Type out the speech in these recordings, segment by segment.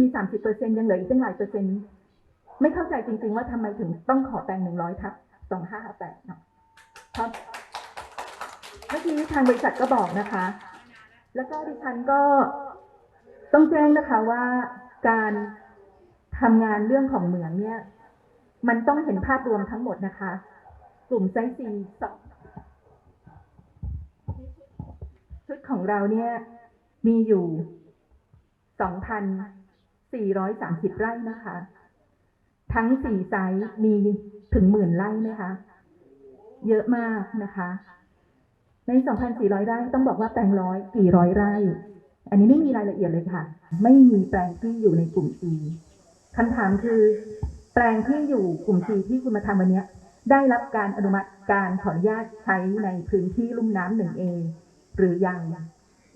มีสามสิบเปอร์เซ็นยังเหลืออีกตั้งหลายเปอร์เซ็นต์ไม่เข้าใจจริง ๆ ว่าทำไมถึงต้องขอแปลงหนึ่งร้อยทับสองห้าห้าแปดเนาะครับเมื่อกี้ทางบริษัทก็บอกนะคะ แล้วก็ดิฉันก็ต้องแจ้งนะคะว่าการทำงานเรื่องของเหมืองเนี่ย มันต้องเห็นภาพรวมทั้งหมดนะคะ กลุ่มไซส์ซีสองชุดของเราเนี่ยมีอยู่สองพัน 430 ไร่นะคะ ทั้งสี่ไซส์มีถึงหมื่นไร่ไหมคะ เยอะมากนะคะ ใน 2,400 ไร่ต้องบอกว่าแปลงร้อยกี่ร้อยไร่ อันนี้ไม่มีรายละเอียดเลยค่ะ ไม่มีแปลงที่อยู่ในกลุ่ม E คำถามคือ แปลงที่อยู่กลุ่ม C ที่คุณมาทำวันนี้ได้รับการอนุมัติการขออนุญาตใช้ในพื้นที่ลุ่มน้ำหนึ่งเอหรือยัง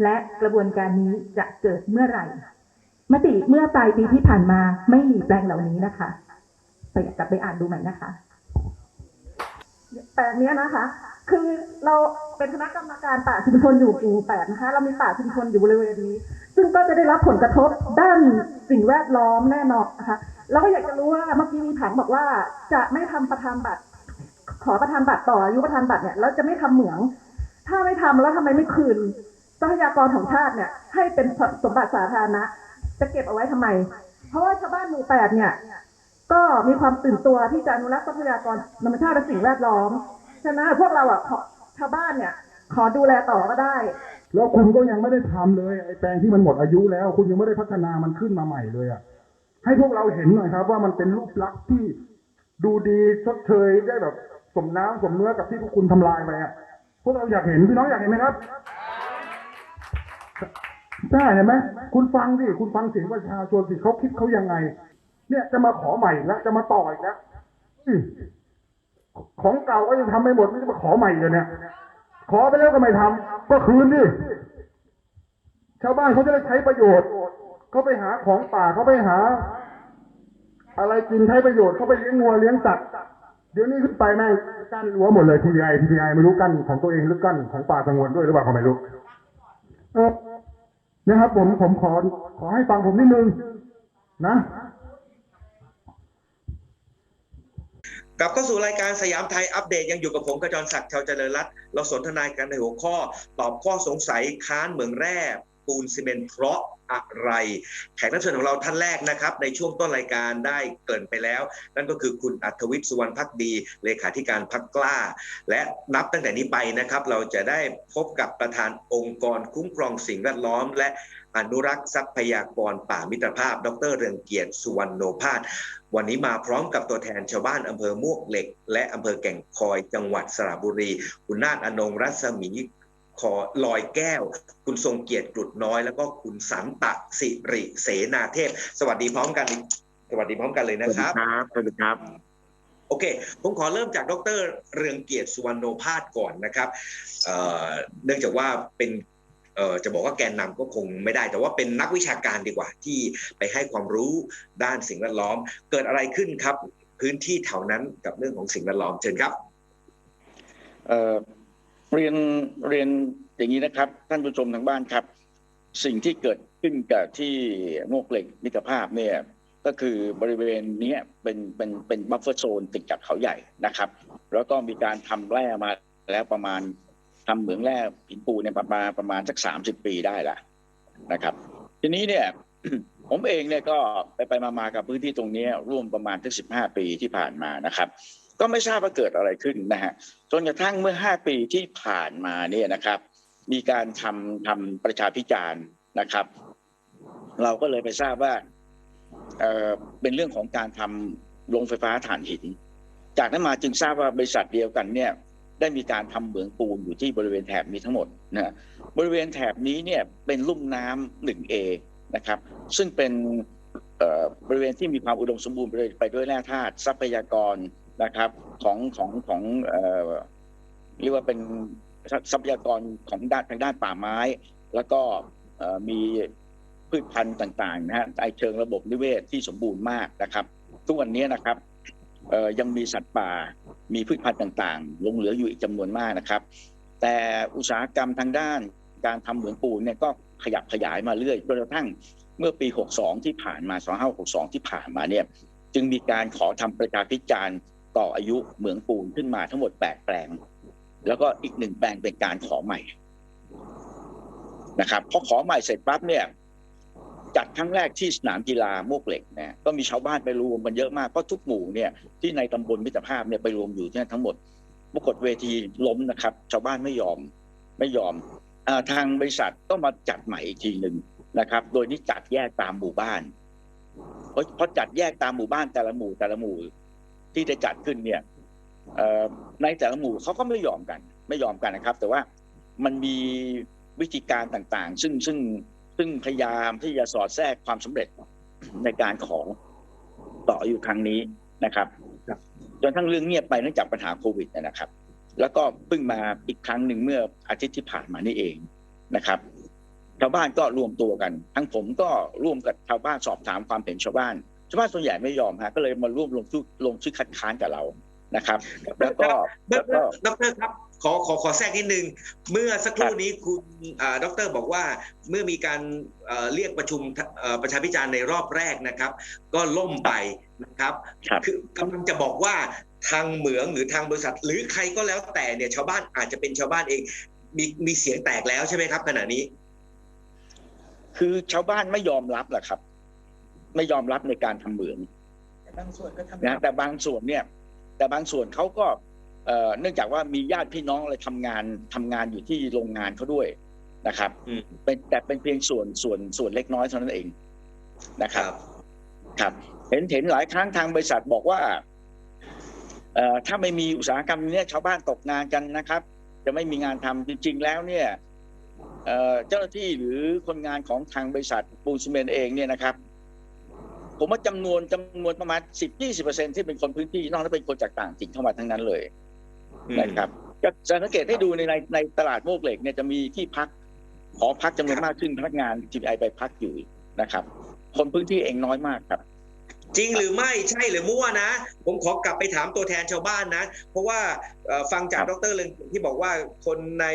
และกระบวนการนี้จะเกิดเมื่อไหร่ มติเมื่อปลายปีที่ผ่านมาไม่มีแปลงเหล่านี้นะคะไปกลับไปอ่านดูใหม่นะคะ แปลงเนี้ยนะคะ คือเราเป็นคณะกรรมการป่าชุมชนอยู่หมู่แปดนะคะ เรามีป่าชุมชนอยู่บริเวณนี้ ซึ่งก็จะได้รับผลกระทบด้านสิ่งแวดล้อมแน่นอนนะคะ เราก็อยากจะรู้ว่าเมื่อกี้มีผังบอกว่าจะไม่ทำประธานบัตร ขอประธานบัตรต่ออายุประธานบัตรเนี่ยแล้วจะไม่ทำเหมือง ถ้าไม่ทำแล้วทำไมไม่คืนทรัพยากรของชาติเนี่ย ให้เป็นสมบัติสาธารณะ จะเก็บเอาไว้ทำไม เพราะว่าชาวบ้านหมู่แปดเนี่ย ก็มีความตื่นตัวที่จะอนุรักษ์ทรัพยากรธรรมชาติและสิ่งแวดล้อมฉะนั้นพวกเราอะชาวบ้านเนี่ย ขอดูแลต่อก็ได้ แล้วคุณก็ยังไม่ได้ทำเลยไอ้แปลงที่มันหมดอายุแล้ว คุณยังไม่ได้พัฒนามันขึ้นมาใหม่เลยอะให้พวกเราเห็นหน่อยครับ ว่ามันเป็นรูปลักษณ์ที่ดูดีชดเชยได้แบบสมน้ำสมเนื้อกับที่พวกคุณทำลายไปอะพวกเราอยากเห็นพี่น้องอยากเห็นไหมครับ ใช่เห็นไหมคุณฟังดิคุณฟังเสียงประชาชนสิเขาคิดเขายังไง เนี่ยจะมาขอใหม่แล้วจะมาต่ออีกแล้วของเก่าก็ยังทำไม่หมดไม่จะมาขอใหม่เลยเนี่ยขอไปแล้วก็ไม่ทำก็คืนดิชาวบ้านเขาจะได้ใช้ประโยชน์เขาไปหาของป่าเขาไปหา อะไรกินใช้ประโยชน์เขาไปเลี้ยงงัวเลี้ยงสัตว์เดี๋ยวนี้ขึ้นไปแม่งกั้นรั้วหมดเลยทีไอทีไอไม่รู้กั้นของตัวเองหรือกั้นของป่าสงวนด้วยหรือเปล่าก็ไม่รู้เออ นะครับผมผมขอขอให้ฟังผมนิดนึงนะกลับเข้าสู่รายการสยามไทยอัปเดตยังอยู่กับผมกระจรศักดิ์ชาวเจริญรัตน์เราสนทนากันในหัวข้อ ตอบข้อสงสัยค้านเหมืองแร่ปูนซีเมนต์เพราะ อะไร แขกรับเชิญของเราท่านแรกนะครับ ในช่วงต้นรายการได้เกินไปแล้ว นั่นก็คือคุณอัธวิทย์สุวรรณพักดี เลขาธิการพักกล้า และนับตั้งแต่นี้ไปนะครับ เราจะได้พบกับประธานองค์กรคุ้มครองสิ่งแวดล้อม และอนุรักษ์ทรัพยากรป่ามิตรภาพ ดรเรืองเกียรติสุวรรณโนภาสวันนี้มาพร้อมกับตัวแทนชาวบ้านอำเภอมวกเหล็ก และอำเภอแก่งคอยจังหวัดสระบุรี คุณนาฏอนงรัศมี ขอลอยแก้ว คุณทรงเกียรติกรุดน้อย แล้วก็คุณสันตะสิริเสนาเทพ สวัสดีพร้อมกัน สวัสดีพร้อมกันเลยนะครับสวัสดีครับโอเค ผมขอเริ่มจากดรเรืองเกียรติสุวรรณโนภาสก่อนนะครับเอ่อเนื่องจากว่าเป็นเอ่อจะบอกว่าแกนนำก็คงไม่ได้ แต่ว่าเป็นนักวิชาการดีกว่าที่ไปให้ความรู้ด้านสิ่งแวดล้อม เกิดอะไรขึ้นครับ พื้นที่แถวนั้นกับเรื่องของสิ่งแวดล้อมเชิญครับ เรียนเรียนอย่างนี้นะครับ ท่านผู้ชมทางบ้านครับ สิ่งที่เกิดขึ้นกับที่โมกเหล็กมิตรภาพเนี่ยก็คือบริเวณนี้เป็นเป็นเป็นบัฟเฟอร์โซนติดกับเขาใหญ่นะครับ แล้วก็มีการทำแร่มาแล้วประมาณทำเหมืองแร่หินปูเนี่ยประมาณประมาณสักสามสิบปีได้ละนะครับ ทีนี้เนี่ยผมเองเนี่ยก็ไปไปมามากับพื้นที่ตรงนี้ร่วมประมาณทั้งสิบห้าปีที่ผ่านมานะครับ ก็ไม่ทราบว่าเกิดอะไรขึ้นนะฮะจนกระทั่งเมื่อห้าปีที่ผ่านมาเนี่ยนะครับ มีการทำทำประชาพิจารณ์นะครับ เราก็เลยไปทราบว่าเออเป็นเรื่องของการทำโรงไฟฟ้าถ่านหิน จากนั้นมาจึงทราบว่าบริษัทเดียวกันเนี่ยได้มีการทำเหมืองปูนอยู่ที่บริเวณแถบนี้ทั้งหมดนะบริเวณแถบนี้เนี่ยเป็นลุ่มน้ำหนึ่งเอนะครับ ซึ่งเป็นเอ่อบริเวณที่มีความอุดมสมบูรณ์ไปด้วยไปด้วยแร่ธาตุทรัพยากร นะครับ ของของของเอ่อเรียกว่าเป็นทรัพยากรของด้านทางด้านป่าไม้ แล้วก็มีพืชพันธุ์ต่างๆนะฮะในเชิงระบบนิเวศที่สมบูรณ์มากนะครับ ทุกวันนี้นะครับยังมีสัตว์ป่ามีพืชพันธุ์ต่างๆลงเหลืออยู่อีกจำนวนมากนะครับ แต่อุตสาหกรรมทางด้านการทำเหมืองปูนเนี่ยก็ขยับขยายมาเรื่อยจนกระทั่งเมื่อปี 62 ที่ผ่านมา 2562 ที่ผ่านมาเนี่ยจึงมีการขอทำประชาพิจารณ์ ต่ออายุเหมืองปูนขึ้นมาทั้งหมด8แปลง แล้วก็อีกหนึ่งแปลงเป็นการขอใหม่นะครับพอขอใหม่เสร็จปั๊บเนี่ยจัดครั้งแรกที่สนามกีฬามวกเหล็กนะก็มีชาวบ้านไปรวมกันเยอะมากเพราะทุกหมู่เนี่ยที่ในตำบลมิตรภาพเนี่ยไปรวมอยู่ที่นั่นทั้งหมดปรากฏเวทีล้มนะครับ ชาวบ้านไม่ยอมไม่ยอมอทางบริษัทต้องมาจัดใหม่อีกทีหนึ่งนะครับ โดยนี้จัดแยกตามหมู่บ้านเพราะเพราะจัดแยกตามหมู่บ้านแต่ละหมู่แต่ละหมู่ ที่จะจัดขึ้นเนี่ยในแต่ละหมู่เขาก็ไม่ยอมกัน ไม่ยอมกันนะครับ แต่ว่ามันมีวิธีการต่างๆ ซึ่งซึ่งซึ่งพยายามที่จะสอดแทรกความสำเร็จในการของต่ออยู่ครั้งนี้นะครับครับจนทั้งเรื่องเงียบไปเนื่องจากปัญหาโควิดนะครับ แล้วก็เพิ่งมาอีกครั้งหนึ่งเมื่ออาทิตย์ที่ผ่านมานี่เองนะครับชาวบ้านก็รวมตัวกัน ทั้งผมก็ร่วมกับชาวบ้านสอบถามความเห็นชาวบ้าน ชาวบ้านส่วนใหญ่ไม่ยอมฮะก็เลยมาร่วมลงชื่อลงชื่อคัดค้านกับเรานะครับ แล้วก็ดแล้วก็รครับขอขอขอแทรกนิดนึง เมื่อสักครู่นี้คุณอ่าดรบอกว่าเมื่อมีการเอ่อเรียกประชุมเอ่อประชาพิจารณ์ในรอบแรกนะครับ ก็ล่มไปนะครับครับคือกำลังจะบอกว่าทางเหมืองหรือทางบริษัท หรือใครก็แล้วแต่เนี่ยชาวบ้านอาจจะเป็นชาวบ้านเอง มีมีเสียงแตกแล้วใช่ไหมครับขณะนี้ คือชาวบ้านไม่ยอมรับแหละครับ ไม่ยอมรับในการทำเหมืองบางส่วนก็ทำนะแต่บางส่วนเนี่ย แต่บางส่วนเขาก็เอ่อเนื่องจากว่ามีญาติพี่น้องอะไรทำงานทำงานอยู่ที่โรงงานเขาด้วยนะครับอืมเป็นแต่เป็นเพียงส่วนส่วนส่วนเล็กน้อยเท่านั้นเองนะครับ ครับ เห็นเห็นหลายครั้งทางบริษัทบอกว่าเอ่อถ้าไม่มีอุตสาหกรรมเนี้ยชาวบ้านตกงานกันนะครับ จะไม่มีงานทำจริง ๆ แล้วเนี่ยเอ่อเจ้าหน้าที่หรือคนงานของทางบริษัทปูนซีเมนต์เองเนี่ยนะครับ ผมว่าจำนวนจำนวนประมาณสิบยี่สิบเปอร์เซ็นที่เป็นคนพื้นที่นอกนั้นเป็นคนจากต่างถิ่นเข้ามาทั้งนั้นเลยอืมนะครับจะจะสังเกตให้ดูในในในตลาดโมกเหล็กเนี่ยจะมีที่พักหอพักจำนวนมากซึ่งพนักงาน GPI ไปพักอยู่นะครับ คนพื้นที่เองน้อยมากครับ จริงหรือไม่ใช่หรือมั่วนะ ผมขอกลับไปถามตัวแทนชาวบ้านนะ เพราะว่าเอ่อฟังจากคดรับรเรืองที่บอกว่าคนใน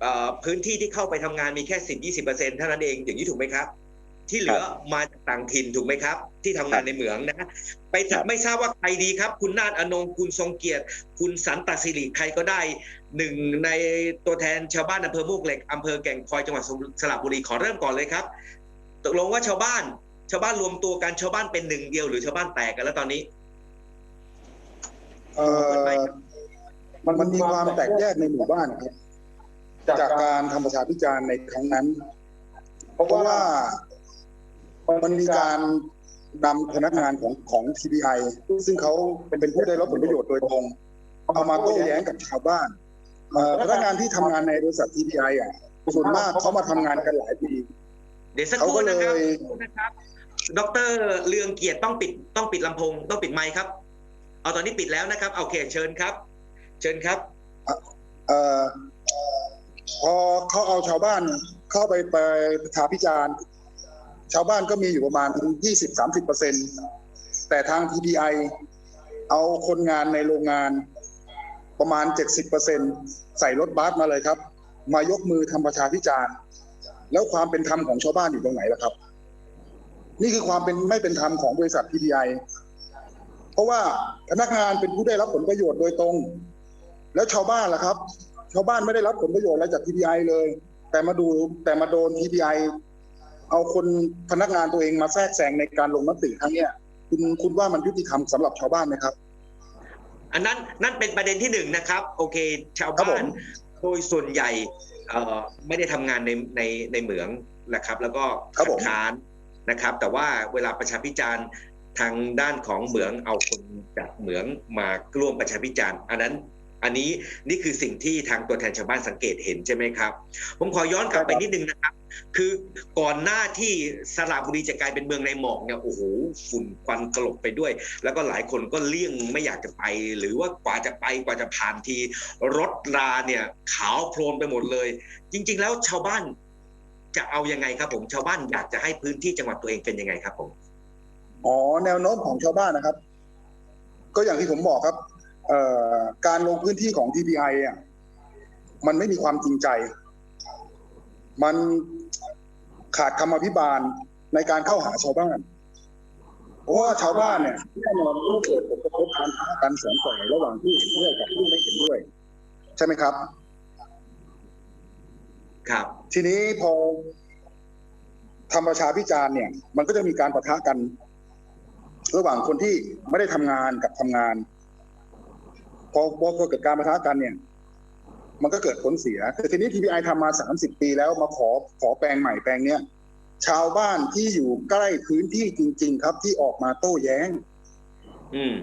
เอ่อพื้นที่ที่เข้าไปทำงานมีแค่สิบยี่สิบเปอร์เซ็นเท่านั้นเองอย่างนี้ถูกไหมครับ ที่เหลือมาจากต่างถิ่นถูกไหมครับ ที่ทำงานในเหมืองนะไปครับไม่ทราบว่าใครดีครับ คุณนาฏอนงค์คุณทรงเกียรติ คุณสันตสิริใครก็ได้หนึ่งในตัวแทนชาวบ้านอำเภอมุกเหล็กอำเภอแก่งคอยจังหวัดสระบุรีขอเริ่มก่อนเลยครับตกลงว่าชาวบ้าน ชาวบ้านรวมตัวกันชาวบ้านเป็นหนึ่งเดียวหรือชาวบ้านแตกกันแล้วตอนนี้เอ่อมันมันมีความแตกแยกในหมู่บ้านครับจากการทำประชาพิจารณ์ในครั้งนั้น เพราะว่า มันมีการนำพนักงานของของ TBI ซึ่งเขาเป็นผู้ได้รับผลประโยชน์โดยตรงเอามาโต้แย้งกับชาวบ้านเอ่อพนักงานที่ทำงานในบริษัท TBI อะส่วนมากเขามาทำงานกันหลายปีเดี๋ยวสักครู่เขาก็เลยนะครับนะครับดรเรืองเกียรติต้องปิดต้องปิดลำโพงต้องปิดไมค์ครับ เอาตอนนี้ปิดแล้วนะครับโอเคเชิญครับ เชิญครับเอ่อพอเขาเอาชาวบ้านเข้าไปไปประชาพิจารณ์ ชาวบ้านก็มีอยู่ประมาณ 20-30เปอร์เซ็นแต่ทาง TBI เอาคนงานในโรงงานประมาณ 70เปอร์เซ็นใส่รถบัสมาเลยครับ มายกมือทำประชาพิจารณ์ แล้วความเป็นธรรมของชาวบ้านอยู่ตรงไหนล่ะครับ นี่คือความเป็นไม่เป็นธรรมของบริษัท TBI เพราะว่าพนักงานเป็นผู้ได้รับผลประโยชน์โดยตรง แล้วชาวบ้านล่ะครับ ชาวบ้านไม่ได้รับผลประโยชน์อะไรจาก TBI เลย แต่มาดูแต่มาโดน TBI เอาคนพนักงานตัวเองมาแทรกแซงในการลงมติครั้งเนี้ยคุณคุณว่ามันยุติธรรมสำหรับชาวบ้านไหมครับ อันนั้นนั่นเป็นประเด็นที่หนึ่งนะครับ โอเค ชาวครับผบ้านมโดยส่วนใหญ่เอ่อไม่ได้ทำงานในในในเหมืองนะครับ แล้วก็ครับคัผดมค้านนะครับ แต่ว่าเวลาประชาพิจารณ์ทางด้านของเหมืองเอาคนจากเหมืองมาร่วมประชาพิจารณ์ อันนั้นอันนี้นี่คือสิ่งที่ทางตัวแทนชาวบ้านสังเกตเห็นใช่ไหมครับ ผมขอย้อนกลับไปนิดนึงนะครับ คือก่อนหน้าที่สระบุรีจะกลายเป็นเมืองในหมอกเนี่ยโอ้โหฝุ่นควันกลบไปด้วย แล้วก็หลายคนก็เลี่ยงไม่อยากจะไป หรือว่ากว่าจะไปกว่าจะผ่านที รถราเนี่ยขาวโพลนไปหมดเลย จริง ๆ แล้วชาวบ้านจะเอายังไงครับผม ชาวบ้านอยากจะให้พื้นที่จังหวัดตัวเองเป็นยังไงครับผมอ๋อแนวโน้มของชาวบ้านนะครับ ก็อย่างที่ผมบอกครับเออการลงพื้นที่ของ TBI อะมันไม่มีความจริงใจ มัน ขาดคำอภิบาลในการเข้าหาชาวบ้าน เพราะว่าชาวบ้านเนี่ยแน่นอนต้องเกิดผลกระทบการหากันสองฝ่ายระหว่างผู้เห็นด้วยกับผู้ไม่เห็นด้วย ใช่ไหมครับ ครับ ทีนี้พอทำประชาพิจารณ์เนี่ย มันก็จะมีการประทะกัน ระหว่างคนที่ไม่ได้ทำงานกับทำงาน พอพอเกิดการประทะกันเนี่ย มันก็เกิดผลเสียแต่ทีนี้ TPI ทำมาสามสิบปีแล้วมาขอขอแปลงใหม่แปลงเนี้ยชาวบ้านที่อยู่ใกล้พื้นที่จริง ๆ ครับที่ออกมาโต้แย้ง อืม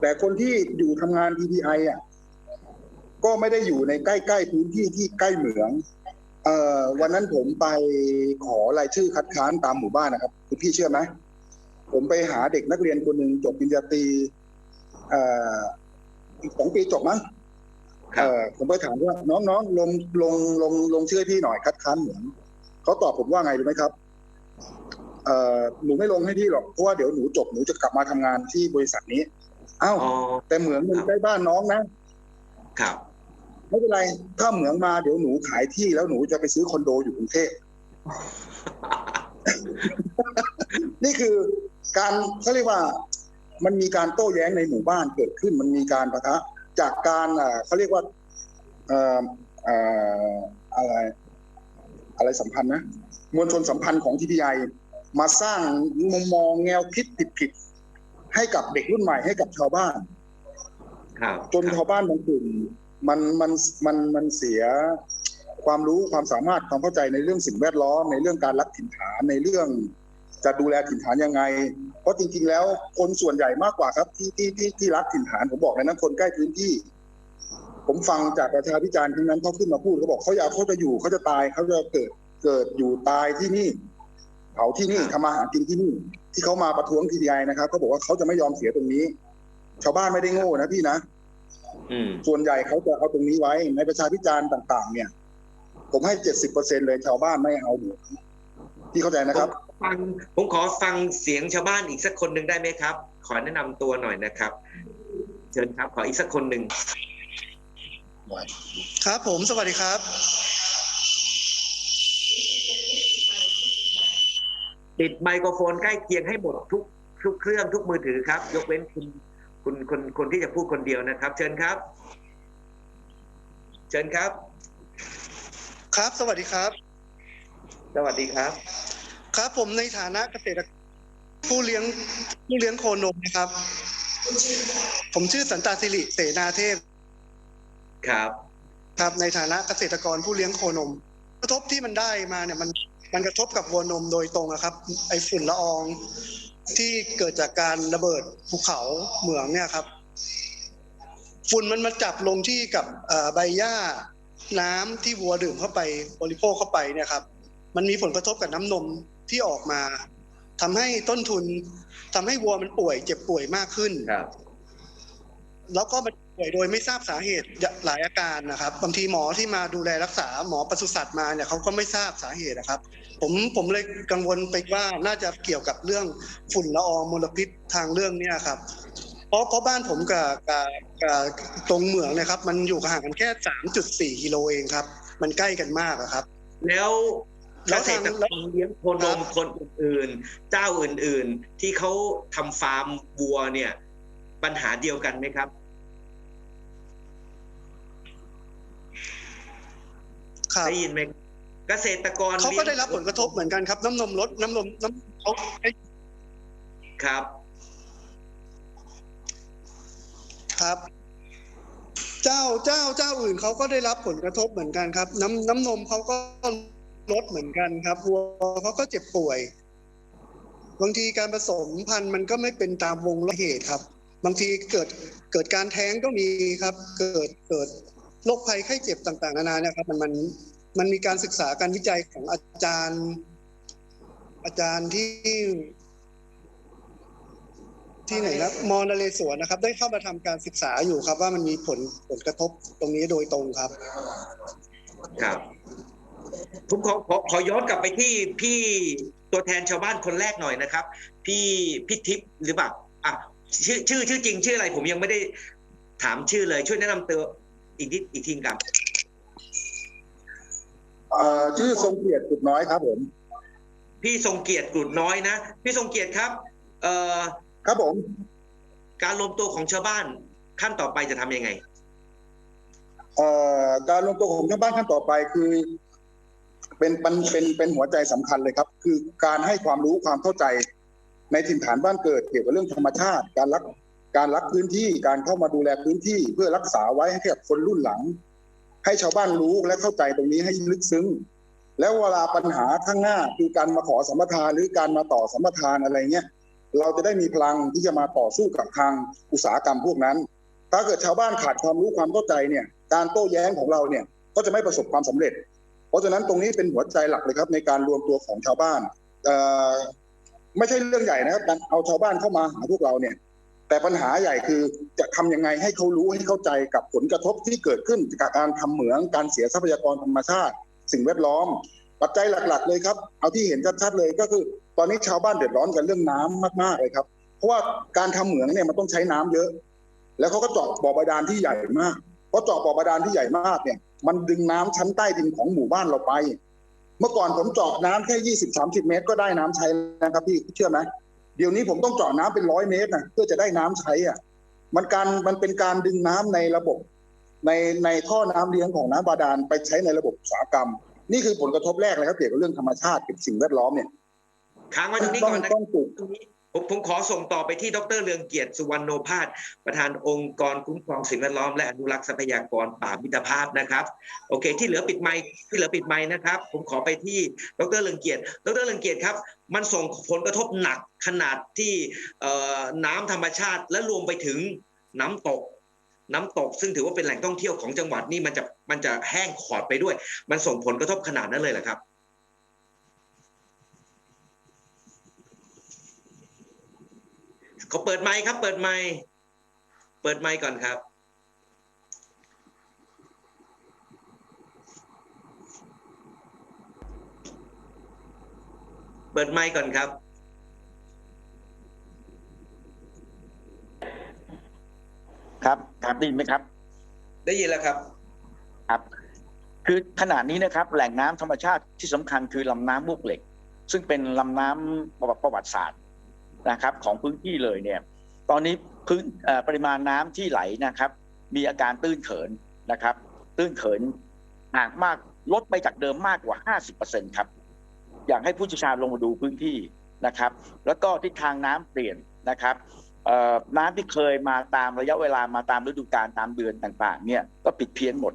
แต่คนที่อยู่ทำงาน TPI อะก็ไม่ได้อยู่ในใกล้ๆพื้นที่ที่ใกล้เหมือง เอ่อวันนั้นผมไปขอรายชื่อคัดค้านตามหมู่บ้านนะครับคุณพี่เชื่อไหมผมไปหาเด็กนักเรียนคนหนึ่งจบปริญญาตรีเอ่ออีกสองปีจบมั้งครับเอ่อ ผมไปถามว่าน้องๆลงลงลงลงชื่อให้พี่หน่อยคัดค้านเหมืองเขาตอบผมว่าไงรู้ไหมครับเอ่อหนูไม่ลงให้พี่หรอกเพราะว่าเดี๋ยวหนูจบหนูจะกลับมาทำงานที่บริษัทนี้อ้าวอ๋อแต่เหมืองมันใกล้บ้านน้องนะครับไม่เป็นไร ถ้าเหมืองมาเดี๋ยวหนูขายที่แล้วหนูจะไปซื้อคอนโดอยู่กรุงเทพนี่คือการเขาเรียกว่า มันมีการโต้แย้งในหมู่บ้านเกิดขึ้น มันมีการประทะ จากการเอ่อเขาเรียกว่าเอ่อเอ่ออะไรอะไรสัมพันธ์นะมวลชนสัมพันธ์ของ TPI มาสร้างมุมมองแนวคิดผิดๆให้กับเด็กรุ่นใหม่ให้กับชาวบ้านครับจนชาวบ้านบางกลุ่มมันมันมันมันเสียความรู้ความสามารถความเข้าใจในเรื่องสิ่งแวดล้อมในเรื่องการรักถิ่นฐานในเรื่อง จะดูแลถิ่นฐานยังไง เพราะจริง ๆ แล้วคนส่วนใหญ่มากกว่าครับ ที่ที่ที่ที่รักถิ่นฐานผมบอกเลยนะคนใกล้พื้นที่ ผมฟังจากประชาพิจารณ์ทั้งนั้นเขาขึ้นมาพูดเขาบอกเขาอยากเขาจะอยู่เขาจะตายเขาจะเกิดเกิดอยู่ตายที่นี่เผาที่นี่ทำมาหากินที่นี่ ที่เขามาประท้วงทีดีไอนะครับเขาบอกว่าเขาจะไม่ยอมเสียตรงนี้ ชาวบ้านไม่ได้โง่นะพี่นะอืมส่วนใหญ่เขาจะเอาตรงนี้ไว้ ในประชาพิจารณ์ต่าง ๆ เนี่ย ผมให้เจ็ดสิบเปอร์เซ็นเลยชาวบ้านไม่เอาเหมืองพี่เข้าใจนะครับผม ฟังผมขอฟังเสียงชาวบ้านอีกสักคนหนึ่งได้ไหมครับ ขอแนะนำตัวหน่อยนะครับ เชิญครับ ขออีกสักคนหนึ่งครับผมสวัสดีครับ ติดไมโครโฟนใกล้เคียงให้หมดทุกทุกเครื่องทุกมือถือครับ ยกเว้นคุณคุณคนคนที่จะพูดคนเดียวนะครับ เชิญครับ เชิญครับ ครับสวัสดีครับ สวัสดีครับ ครับผมในฐานะเกษตรผู้เลี้ยงผู้เลี้ยงโคนมนะครับ ผมชื่อสันตาสิริเสนาเทพครับครับในฐานะเกษตรกรผู้เลี้ยงโคนม กระทบที่มันได้มาเนี่ยมันมันกระทบกับวัวนมโดยตรงอะครับ ไอฝุ่นละอองที่เกิดจากการระเบิดภูเขาเหมืองเนี่ยครับ ฝุ่นมันมาจับลงที่กับเอ่อใบหญ้าน้ำที่วัวดื่มเข้าไปบริโภคเข้าไปเนี่ยครับ มันมีผลกระทบกับน้ำนม ที่ออกมาทำให้ต้นทุนทำให้วัวมันป่วย เจ็บป่วยมากขึ้นครับแล้วก็มันป่วยโดยไม่ทราบสาเหตุหลายอาการนะครับ บางทีหมอที่มาดูแลรักษาหมอปศุสัตว์มาเนี่ยเขาก็ไม่ทราบสาเหตุนะครับ ผมผมเลยกังวลไปว่าน่าจะเกี่ยวกับเรื่องฝุ่นละอองมลพิษทางเรื่องเนี่ยครับ เพราะเพราะบ้านผมกับกับกับตรงเหมืองเนะครับ มันอยู่ห่างกันแค่สามจุดสี่กิโลเองครับ มันใกล้กันมากอะครับ แล้ว แล้เกวษทางตรกรเลี้ยงโคนมคนอื่นๆ เจ้าอื่นๆ ที่เขาทำฟาร์มวัวเนี่ย ปัญหาเดียวกันไหมครับครับ ได้ยินไหมเกษตรกรเขาก็ได้รับผลกระทบเหมือนกันครับ น้ำนมลดน้ำนมน้ำเขาครับ ครับเจ้าเจ้าเจ้าอื่นเขาก็ได้รับผลกระทบเหมือนกันครับ น้ำน้ำนมเขาก็ ลดเหมือนกันครับวัวเขาก็เจ็บป่วย บางทีการผสมพันธุ์มันก็ไม่เป็นตามวงเหตุครับ บางทีเกิดเกิดการแท้งก็มีครับ เกิดเกิดโรคภัยไข้เจ็บต่าง ๆ นานาเนี่ยครับ มันมันมันมีการศึกษาการวิจัยของอาจารย์ อาจารย์ที่ ที่ไหนนะมอนเรศวรนะครับ ได้เข้ามาทำการศึกษาอยู่ครับ ว่ามันมีผลผลกระทบตรงนี้โดยตรงครับ ครับ ผมขอขอขอย้อนกลับไปที่พี่ตัวแทนชาวบ้านคนแรกหน่อยนะครับ พี่พี่ทิพย์หรือเปล่าอะชื่อชื่อชื่อจริง ชื่ออะไร ผมยังไม่ได้ถามชื่อเลย ช่วยแนะนำตัวอีกนิดอีกทีครับ เอ่อชื่อทรงเกียรติสุดน้อยครับผม พี่ทรงเกียรติกรุดน้อยนะ พี่ทรงเกียรติครับเอ่อครับผม การรวมตัวของชาวบ้านขั้นต่อไปจะทำยังไง เอ่อการรวมตัวของชาวบ้านขั้นต่อไปคือ เป็นเป็นเป็นเป็นหัวใจสำคัญเลยครับ คือการให้ความรู้ความเข้าใจในถิ่นฐานบ้านเกิดเกี่ยวกับเรื่องธรรมชาติ การรักการรักพื้นที่การเข้ามาดูแลพื้นที่เพื่อรักษาไว้ให้กับคนรุ่นหลัง ให้ชาวบ้านรู้และเข้าใจตรงนี้ให้ลึกซึ้ง แล้วเวลาปัญหาข้างหน้าคือการมาขอสัมปทานหรือการมาต่อสัมปทานอะไรเงี้ยเราจะได้มีพลังที่จะมาต่อสู้กับทางอุตสาหกรรมพวกนั้น ถ้าเกิดชาวบ้านขาดความรู้ความเข้าใจเนี่ย การโต้แย้งของเราเนี่ยก็จะไม่ประสบความสำเร็จ เพราะฉะนั้นตรงนี้เป็นหัวใจหลักเลยครับ ในการรวมตัวของชาวบ้านไม่ใช่เรื่องใหญ่นะครับการเอาชาวบ้านเข้ามาหาพวกเราเนี่ย แต่ปัญหาใหญ่คือจะทำยังไงให้เขารู้ให้เข้าใจกับผลกระทบที่เกิดขึ้นจากการทำเหมืองการเสียทรัพยากรธรรมชาติ สิ่งแวดล้อม ปัจจัยหลัก ๆ เลยครับ เอาที่เห็นชัดๆเลยก็คือ ตอนนี้ชาวบ้านเดือดร้อนกันเรื่องน้ำมากๆเลยครับเพราะว่าการทำเหมืองเนี่ยมันต้องใช้น้ำเยอะ แล้วเขาก็เจาะบ่อบาดาลที่ใหญ่มากเพราะเจาะบ่อบาดาลที่ใหญ่มากเนี่ย มันดึงน้ำชั้นใต้ดินของหมู่บ้านเราไป เมื่อก่อนผมเจาะน้ำแค่ยี่สิบสามสิบเมตรก็ได้น้ำใช้นะครับพี่เชื่อไหมเดี๋ยวนี้ผมต้องเจาะน้ำเป็นร้อยเมตรนะเพื่อจะได้น้ำใช้อะ มันการมันเป็นการดึงน้ำในระบบ ในในท่อน้ำเลี้ยงของน้ำบาดาลไปใช้ในระบบอุตสาหกรรม นี่คือผลกระทบแรกเลยครับเกี่ยวกับเรื่องธรรมชาติกับสิ่งแวดล้อมเนี่ยค้างไว้ตรงนี้ต้องก่อนนะต้องปลูกตรงนี้ ผมผมขอส่งต่อไปที่ดรเรืองเกียรติสุวรรณโนภาสประธานองค์กรคุ้มครองสิ่งแวดล้อมและอนุรักษ์ทรัพยากรป่ามิตรภาพนะครับ โอเค ที่เหลือปิดไมค์ที่เหลือปิดไมค์นะครับ ผมขอไปที่ดรเรืองเกียรติดรเรืองเกียรติครับ มันส่งผลกระทบหนักขนาดที่น้ำธรรมชาติและรวมไปถึงน้ำตกน้ำตกซึ่งถือว่าเป็นแหล่งท่องเที่ยวของจังหวัดนี่มันจะมันจะแห้งขอดไปด้วย มันส่งผลกระทบขนาดนั้นเลยเหรอครับ เขาเปิดไมค์ครับ เปิดไมค์เปิดไมค์ก่อนครับ เปิดไมค์ก่อนครับครับครับได้ยินไหมครับ ได้ยินแล้วครับครับ คือขณะนี้นะครับ แหล่งน้ำธรรมชาติที่สำคัญคือลำน้ำมูกเหล็ก ซึ่งเป็นลำน้ำประวัติประวัติศาสตร์ นะครับของพื้นที่เลยเนี่ยตอนนี้พื้นปริมาณน้ำที่ไหลนะครับ มีอาการตื้นเขินนะครับ ตื้นเขินหางมากลดไปจากเดิมมากกว่า 50%ครับอยากให้ผู้เชี่ยวชาญลงมาดูพื้นที่นะครับ แล้วก็ทิศทางน้ำเปลี่ยนนะครับน้ำที่เคยมาตามระยะเวลามาตามฤดูกาลตามเดือนต่างๆ เนี่ยก็ผิดเพี้ยนหมด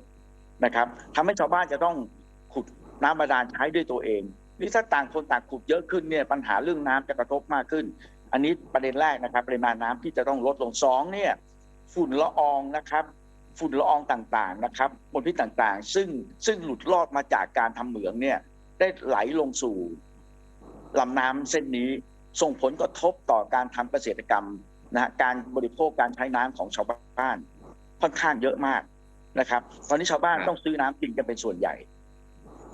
นะครับทำให้ชาวบ้านจะต้องขุดน้ำบาดาลใช้ด้วยตัวเองนี่ถ้าต่างคนต่างขุดเยอะขึ้นเนี่ยปัญหาเรื่องน้ำจะกระทบมากขึ้น อันนี้ประเด็นแรกนะครับปริมาณน้ำที่จะต้องลดลงสองเนี่ยฝุ่นละอองนะครับ ฝุ่นละอองต่างๆนะครับมลพิษต่างๆ ซึ่งซึ่งหลุดลอดมาจากการทำเหมืองเนี่ยได้ไหลลงสู่ลำน้ำเส้นนี้ส่งผลกระทบต่อการทำเกษตรกรรมนะฮะการบริโภคการใช้น้ำของชาวบ้านค่อนข้างเยอะมากนะครับ ตอนนี้ชาวบ้านครับต้องซื้อน้ำกินกันเป็นส่วนใหญ่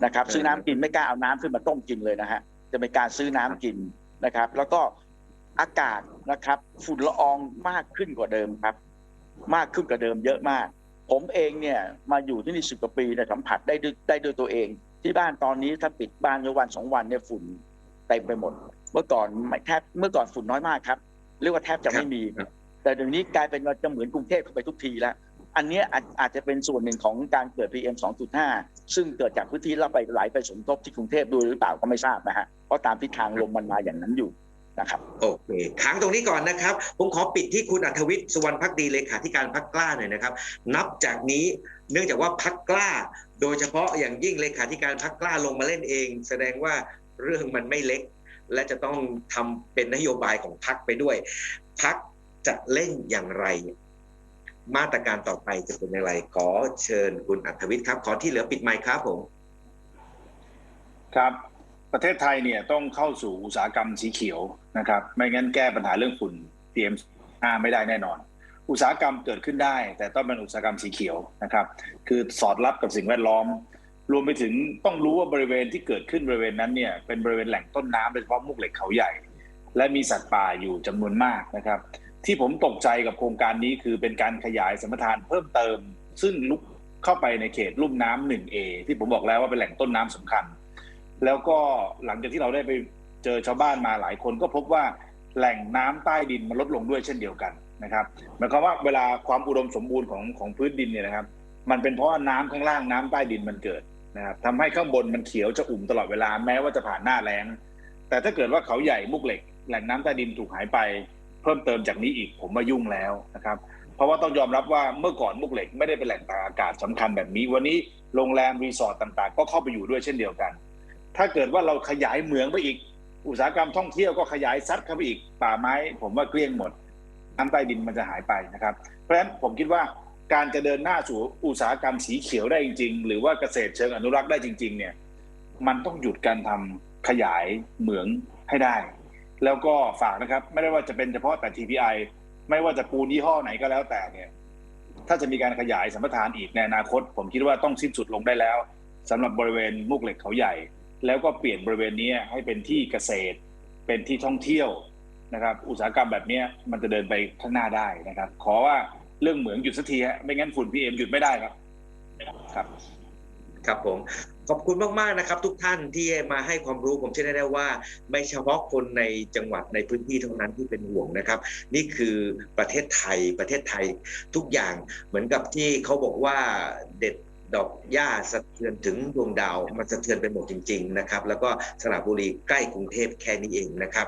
นะครับ ซื้อน้ำกินไม่กล้าเอาน้ำขึ้นมาต้มกินเลยนะฮะจะเป็นการซื้อน้ำกินนะครับ แล้วก็ อากาศนะครับ ฝุ่นละอองมากขึ้นกว่าเดิมครับ มากขึ้นกว่าเดิมเยอะมาก ผมเองเนี่ยมาอยู่ที่นี่สิบกว่าปีเนี่ยสัมผัสได้ด้วยได้ด้วยตัวเอง ที่บ้านตอนนี้ถ้าปิดบ้านในวันสองวันเนี่ยฝุ่นเต็มไปหมด เมื่อก่อนไม่แทบเมื่อก่อนฝุ่นน้อยมากครับเรียกว่าแทบจะไม่มีครับแต่เดี๋ยวนี้กลายเป็นว่าจะเหมือนกรุงเทพเข้าไปทุกทีแล้วอันเนี้ยอาจอาจจะเป็นส่วนหนึ่งของการเกิด PM 2.5 ซึ่งเกิดจากพื้นที่แล้วไปไหลไปสมทบที่กรุงเทพด้วยหรือเปล่าก็ไม่ทราบนะฮะ เพราะตามทิศทางลมมันมาอย่างนั้นอยู่ นะครับโอเคค้างตรงนี้ก่อนนะครับ ผมขอปิดที่คุณอัธวิทย์สุวรรณพักดีเลขาธิการพักกล้าหน่อยนะครับ นับจากนี้เนื่องจากว่าพักกล้า โดยเฉพาะอย่างยิ่งเลขาธิการพักกล้าลงมาเล่นเอง แสดงว่าเรื่องมันไม่เล็ก และจะต้องทำเป็นนโยบายของพักไปด้วย พักจะเล่นอย่างไร มาตรการต่อไปจะเป็นอย่างไร ขอเชิญคุณอัธวิทย์ครับ ขอที่เหลือปิดไมค์ครับผม ครับ ประเทศไทยเนี่ยต้องเข้าสู่อุตสาหกรรมสีเขียวนะครับ ไม่งั้นแก้ปัญหาเรื่องฝุ่น PM 5ไม่ได้แน่นอน อุตสาหกรรมเกิดขึ้นได้ แต่ต้องเป็นอุตสาหกรรมสีเขียวนะครับ คือสอดรับกับสิ่งแวดล้อม รวมไปถึงต้องรู้ว่าบริเวณที่เกิดขึ้นบริเวณนั้นเนี่ยเป็นบริเวณแหล่งต้นน้ำโดยเฉพาะมุกเหล็กเขาใหญ่ และมีสัตว์ป่าอยู่จำนวนมากนะครับ ที่ผมตกใจกับโครงการนี้คือเป็นการขยายสมปทานเพิ่มเติม ซึ่งลุกเข้าไปในเขตลุ่มน้ำ 1A ที่ผมบอกแล้วว่าเป็นแหล่งต้นน้ำสำคัญ แล้วก็หลังจากที่เราได้ไปเจอชาวบ้านมาหลายคนก็พบว่าแหล่งน้ำใต้ดินมันลดลงด้วยเช่นเดียวกันนะครับหมายความว่าเวลาความอุดมสมบูรณ์ของของพื้นดินเนี่ยนะครับ มันเป็นเพราะน้ำข้างล่างน้ำใต้ดินมันเกิดนะครับทำให้ข้างบนมันเขียวจะอุ่มตลอดเวลาแม้ว่าจะผ่านหน้าแล้ง แต่ถ้าเกิดว่าเขาใหญ่มุกเหล็ก แหล่งน้ำใต้ดินถูกหายไปเพิ่มเติมจากนี้อีกผมว่ายุ่งแล้วนะครับเพราะว่าต้องยอมรับว่าเมื่อก่อนมุกเหล็กไม่ได้เป็นแหล่งตากอากาศสำคัญแบบนี้ วันนี้โรงแรมรีสอร์ทต่างๆ ก็เข้าไปอยู่ด้วยเช่นเดียวกัน ถ้าเกิดว่าเราขยายเหมืองไปอีก อุตสาหกรรมท่องเที่ยวก็ขยายซัดเข้าไปอีกป่าไม้ ผมว่าเกลี้ยงหมดน้ำใต้ดินมันจะหายไปนะครับ เพราะฉะนั้นผมคิดว่าการจะเดินหน้าสู่อุตสาหกรรมสีเขียวได้จริง ๆ หรือว่าเกษตรเชิงอนุรักษ์ได้จริง ๆ เนี่ย มันต้องหยุดการทำขยายเหมืองให้ได้ แล้วก็ฝากนะครับ ไม่ได้ว่าจะเป็นเฉพาะแต่ TPI ไม่ว่าจะปูนยี่ห้อไหนก็แล้วแต่เนี่ย ถ้าจะมีการขยายสัมปทานอีกในอนาคต ผมคิดว่าต้องสิ้นสุดลงได้แล้วสำหรับบริเวณมุกเหล็กเขาใหญ่ แล้วก็เปลี่ยนบริเวณนี้ให้เป็นที่เกษตร เป็นที่ท่องเที่ยวนะครับ อุตสาหกรรมแบบนี้มันจะเดินไปข้างหน้าได้นะครับ ขอว่าเรื่องเหมืองหยุดสักทีฮะไม่งั้นฝุ่นพีเอ็มหยุดไม่ได้ครับ ครับ ครับผมขอบคุณมากๆนะครับทุกท่านที่มาให้ความรู้ผมเชื่อได้ว่า ไม่เฉพาะคนในจังหวัดในพื้นที่เท่านั้นที่เป็นห่วงนะครับ นี่คือประเทศไทยประเทศไทยทุกอย่างเหมือนกับที่เขาบอกว่าเด็ด ดอกหญ้าสะเทือนถึงดวงดาว มันสะเทือนไปหมดจริง ๆ นะครับ แล้วก็สระบุรีใกล้กรุงเทพแค่นี้เองนะครับ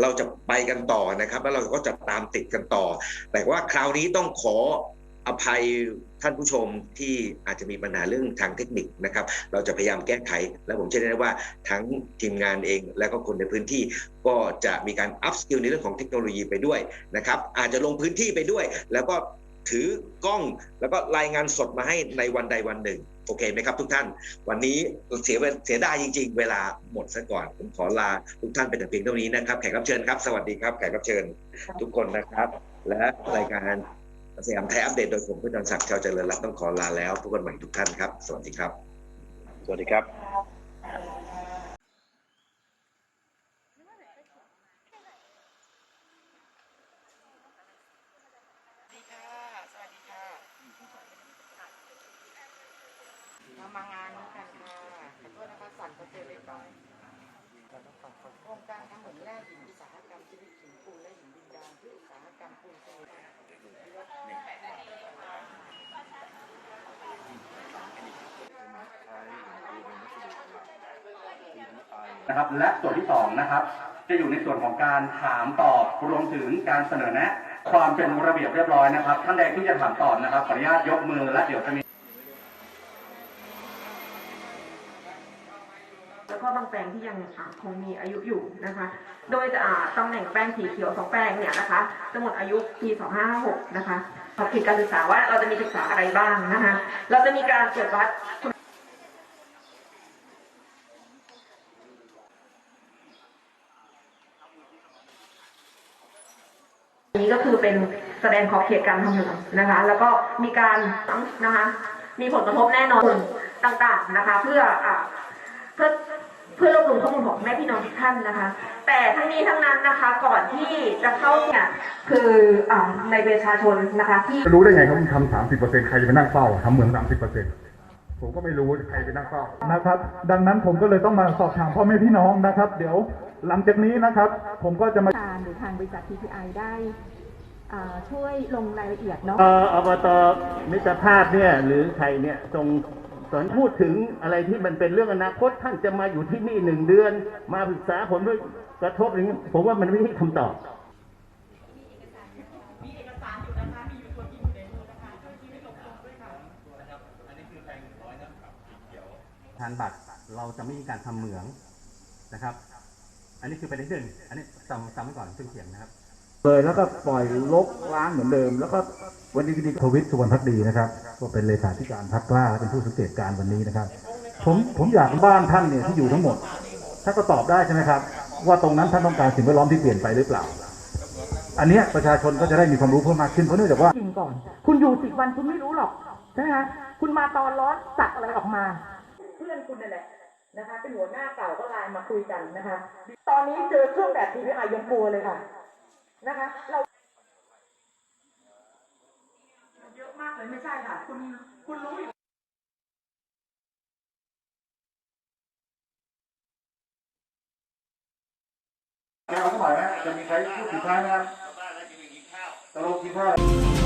เราจะไปกันต่อนะครับ แล้วเราก็จะตามติดกันต่อ แต่ว่าคราวนี้ต้องขออภัยท่านผู้ชมที่อาจจะมีปัญหาเรื่องทางเทคนิคนะครับ เราจะพยายามแก้ไข และผมเชื่อได้ว่าทั้งทีมงานเอง และก็คนในพื้นที่ก็จะมีการอัพสกิลในเรื่องของเทคโนโลยีไปด้วยนะครับ อาจจะลงพื้นที่ไปด้วย แล้วก็ ถือกล้องแล้วก็รายงานสดมาให้ในวันใดวันหนึ่ง โอเคไหมครับทุกท่าน วันนี้เสียเสียดายจริง ๆ เวลาหมดซะก่อน ผมขอลาทุกท่านไปแต่เพียงเท่านี้นะครับ แขกรับเชิญครับ สวัสดีครับ แขกรับเชิญทุกคนนะครับ และรายการสยามไทยอัปเดตโดยผมพจรศักดิ์ชาวเจริญรัตน์ต้องขอลาแล้วพบกันใหม่ทุกท่านครับ สวัสดีครับ สวัสดีครับ สวัสดีค่ะ สวัสดีค่ะ เรามางานนี้กันค่ะขอโทษนะคะสั่นกระเทือนเล็กน้อยโครงการทำเหมืองแร่หินอุตสาหกรรมชนิดหินปูนและหินดินดานเพื่ออุตสาหกรรมปูนสมุน นะครับและส่ว นะครับ จะอยู่ในส่วนของการถามตอบรวมถึงการเสนอแนะ ความเป็นระเบียบเรียบร้อยนะครับ ท่านใดที่จะถามตอบนะครับขออนุญาตยกมือและเดี๋ยวจะมีแล้วก็บางแปลงที่ยังคงมีอายุอยู่นะคะ โดยจะอ่าตำแหน่งแปลงสีเขียวสองแปลงเนี่ยนะคะจะหมดอายุปี 2556 นะคะขอบเขตการศึกษาว่าเราจะมีศึกษาอะไรบ้างนะคะ เราจะมีการตรวจวัดคุณอั นนี้ก็คือเป็นแสดงขอบเขตการทำเหมืองนะคะ แล้วก็มีการนะคะมีผลกระทบแน่นอนต่างๆนะคะ เพื่ออ่าเพื่อเพื่อรวบรวมข้อมูลของแม่พี่น้องทุกท่านนะคะ แต่ทั้งนี้ทั้งนั้นนะคะก่อนที่จะเข้าเนี่ยคืออ่าในประชาชนนะคะที่จะรู้ได้ไงเขาทำสามสิบเปอร์เซ็นต์ใครจะไปนั่งเฝ้าทำเหมืองสามสิบเปอร์เซ็นต์ผมก็ไม่รู้ใครไปนั่งเฝ้านะครับ ดังนั้นผมก็เลยต้องมาสอบถามพ่อแม่พี่น้องนะครับ เดี๋ยวหลังจากนี้นะครับ ผมก็จะมาการหรือ ทางบริษัท TPI ได้อ่าช่วยลงรายละเอียดเนาะเอ่ออบตมิตรภาพเนี่ยหรือใครเนี่ยทรงสอนพูดถึงอะไรที่มันเป็นเรื่องอนาคตท่านจะมาอยู่ที่นี่หนึ่งเดือน มาศึกษาผลกระทบอย่างนี้ผมว่ามันไม่ใช่คำตอบทานบัตรเราจะไม่มีการทำเหมืองนะครับ อันนี้คือประเด็นที่หนึ่งอันนี้จำจำไว้ก่อนซึ่งเสียงนะครับ เลยแล้วก็ปล่อยลกล้างเหมือนเดิม แล้วก็วันนี้ดีทวิตสุวรรณพักดีนะครับ ก็เป็นเลขาธิการพักกล้าและเป็นผู้สังเกตการณ์วันนี้นะครับ ผมผมอยากบ้านท่านเนี่ยที่อยู่ทั้งหมดท่านก็ตอบได้ใช่ไหมครับ ว่าตรงนั้นท่านต้องการสิ่งแวดล้อมที่เปลี่ยนไปหรือเปล่า อันเนี้ยประชาชนก็จะได้มีความรู้เพิ่มมากขึ้นเพราะเนื่องจากว่าจริงก่อน คุณอยู่สิบวันคุณไม่รู้หรอกใช่ไหมคะคุณมาตอนร้อนสักอะไรออกมา เพื่อนคุณนั่นแหละ นะคะ เป็นหัวหน้าเก่าก็ไลน์มาคุยกันนะคะ ตอนนี้เจอเครื่องแบบ TPI ยังกลัวเลยค่ะนะคะ เราเยอะมากเลยไม่ใช่ค่ะ คุณคุณรู้อยู่แกเอาสักหน่อยไหมจะมีใครพูดสุดท้ายไหมครับตลกกินข้าว